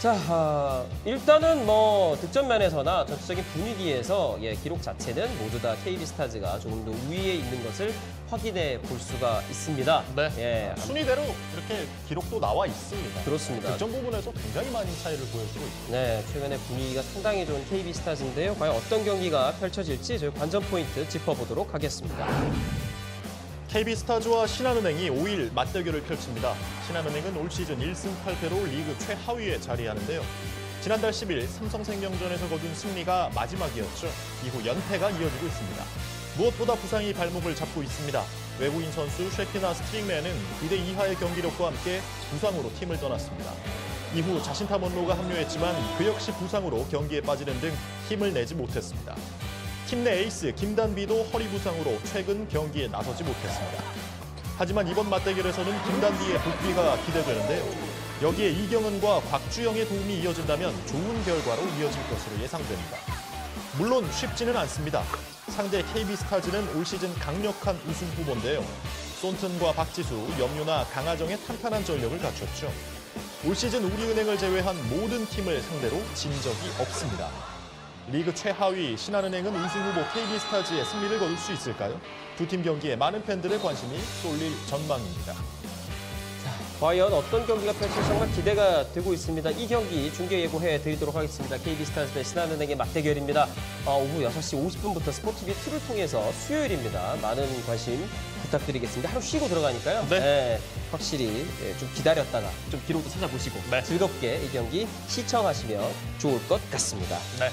자, 아, 일단은 뭐 득점 면에서나 전체적인 분위기에서 예, 기록 자체는 모두 다 KB스타즈가 조금 더 우위에 있는 것을 확인해 볼 수가 있습니다. 네. 예, 순위대로 이렇게 기록도 나와 있습니다. 그렇습니다. 득점 부분에서 굉장히 많은 차이를 보여주고 있습니다. 네, 최근에 분위기가 상당히 좋은 KB스타즈인데요. 과연 어떤 경기가 펼쳐질지 저희 관전 포인트 짚어보도록 하겠습니다. KB스타즈와 신한은행이 5일 맞대결을 펼칩니다. 신한은행은 올 시즌 1승 8패로 리그 최하위에 자리하는데요. 지난달 10일 삼성생명전에서 거둔 승리가 마지막이었죠. 이후 연패가 이어지고 있습니다. 무엇보다 부상이 발목을 잡고 있습니다. 외국인 선수 쉐키나 스트링맨은 2대 2하의 경기력과 함께 부상으로 팀을 떠났습니다. 이후 자신타 먼로가 합류했지만 그 역시 부상으로 경기에 빠지는 등 힘을 내지 못했습니다. 팀 내 에이스 김단비도 허리 부상으로 최근 경기에 나서지 못했습니다. 하지만 이번 맞대결에서는 김단비의 복귀가 기대되는데요. 여기에 이경은과 곽주영의 도움이 이어진다면 좋은 결과로 이어질 것으로 예상됩니다. 물론 쉽지는 않습니다. 상대 KB스타즈는 올 시즌 강력한 우승 후보인데요. 손튼과 박지수, 염유나 강하정의 탄탄한 전력을 갖췄죠. 올 시즌 우리은행을 제외한 모든 팀을 상대로 진 적이 없습니다. 리그 최하위 신한은행은 우승 후보 KB스타즈의 승리를 거둘 수 있을까요? 두 팀 경기에 많은 팬들의 관심이 쏠릴 전망입니다. 과연 어떤 경기가 펼칠지 정말 기대가 되고 있습니다. 이 경기 중계 예고해 드리도록 하겠습니다. KB스타즈 대 신한은행의 맞대결입니다. 아, 오후 6시 50분부터 스포티비 2를 통해서 수요일입니다. 많은 관심 부탁드리겠습니다. 하루 쉬고 들어가니까요. 네. 예, 확실히 예, 좀 기다렸다가 좀 기록도 찾아보시고 네. 즐겁게 이 경기 시청하시면 좋을 것 같습니다. 네.